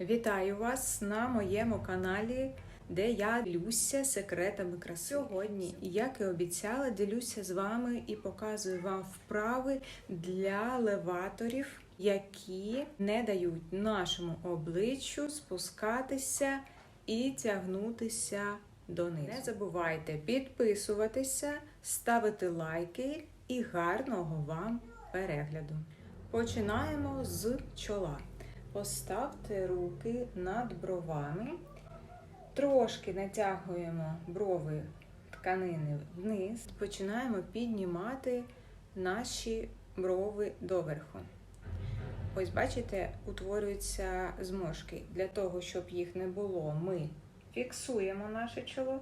Вітаю вас на моєму каналі, де я ділюся секретами краси. Сьогодні, як і обіцяла, ділюся з вами і показую вам вправи для леваторів, які не дають нашому обличчю спускатися і тягнутися донизу. Не забувайте підписуватися, ставити лайки і гарного вам перегляду. Починаємо з чола. Поставте руки над бровами, трошки натягуємо брови тканини вниз, починаємо піднімати наші брови доверху. Ось, бачите, утворюються зморшки. Для того, щоб їх не було, ми фіксуємо наше чоло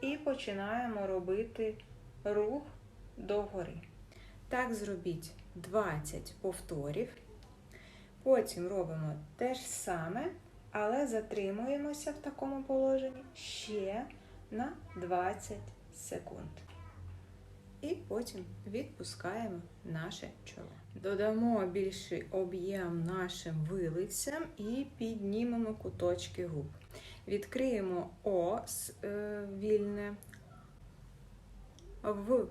і починаємо робити рух догори. Так зробіть 20 повторів. Потім робимо те ж саме, але затримуємося в такому положенні ще на 20 секунд. І потім відпускаємо наше чоло. Додамо більший об'єм нашим вилицям і піднімемо куточки губ. Відкриємо О е, вільне, в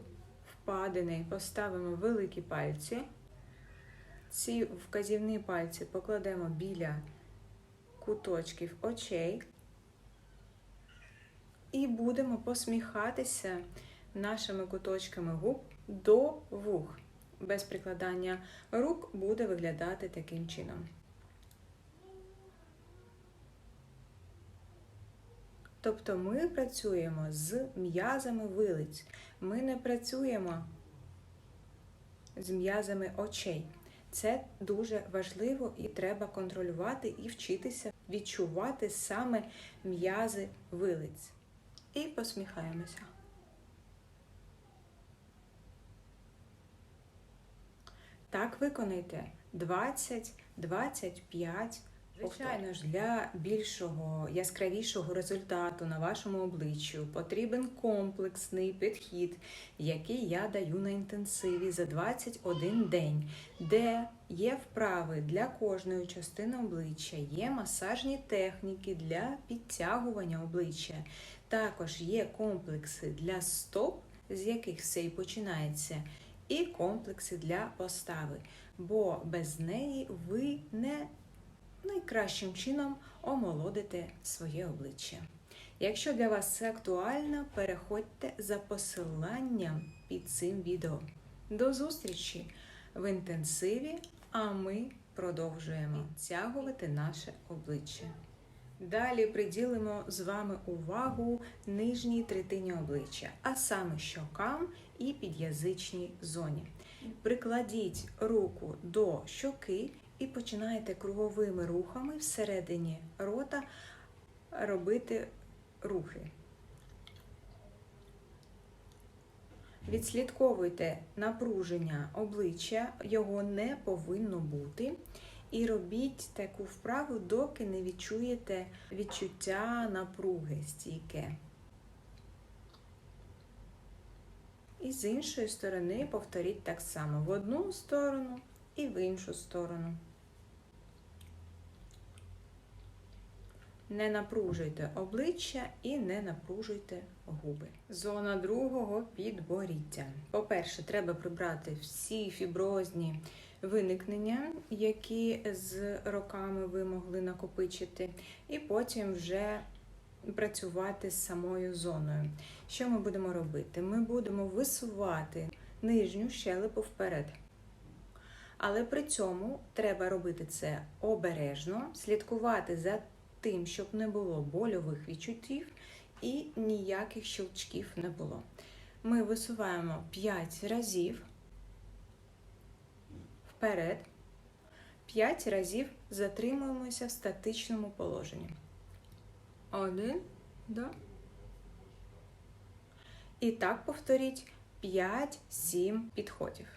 впадини поставимо великі пальці. Ці вказівні пальці покладемо біля куточків очей і будемо посміхатися нашими куточками губ до вух. Без прикладання рук буде виглядати таким чином. Тобто ми працюємо з м'язами вилиць. Ми не працюємо з м'язами очей. Це дуже важливо і треба контролювати і вчитися відчувати саме м'язи вилиць. І посміхаємося. Так виконайте 20-25. Звичайно ж, для більшого, яскравішого результату на вашому обличчю потрібен комплексний підхід, який я даю на інтенсиві за 21 день, де є вправи для кожної частини обличчя, є масажні техніки для підтягування обличчя. Також є комплекси для стоп, з яких все і починається, і комплекси для постави. Бо без неї ви не найкращим чином омолодити своє обличчя. Якщо для вас це актуально, переходьте за посиланням під цим відео. До зустрічі в інтенсиві, а ми продовжуємо тягувати наше обличчя. Далі приділимо з вами увагу нижній третині обличчя, а саме щокам і під'язичній зоні. Прикладіть руку до щоки і починаєте круговими рухами всередині рота робити рухи. Відслідковуйте напруження обличчя, його не повинно бути. І робіть таку вправу, доки не відчуєте відчуття напруги стійке. І з іншої сторони повторіть так само в одну сторону і в іншу сторону. Не напружуйте обличчя і не напружуйте губи. Зона другого підборіддя. По-перше, треба прибрати всі фіброзні виникнення, які з роками ви могли накопичити, і потім вже працювати з самою зоною. Що ми будемо робити? Ми будемо висувати нижню щелепу вперед. Але при цьому треба робити це обережно, слідкувати за тим, щоб не було больових відчуттів і ніяких щелчків не було. Ми висуваємо 5 разів вперед, 5 разів затримуємося в статичному положенні. Один, да. І так повторіть 5-7 підходів.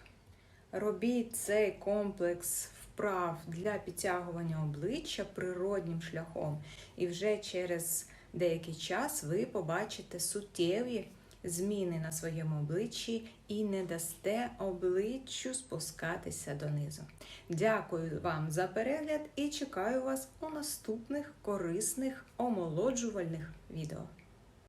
Робіть цей комплекс вправ для підтягування обличчя природнім шляхом, і вже через деякий час ви побачите суттєві зміни на своєму обличчі і не дасте обличчю спускатися донизу. Дякую вам за перегляд і чекаю вас у наступних корисних омолоджувальних відео.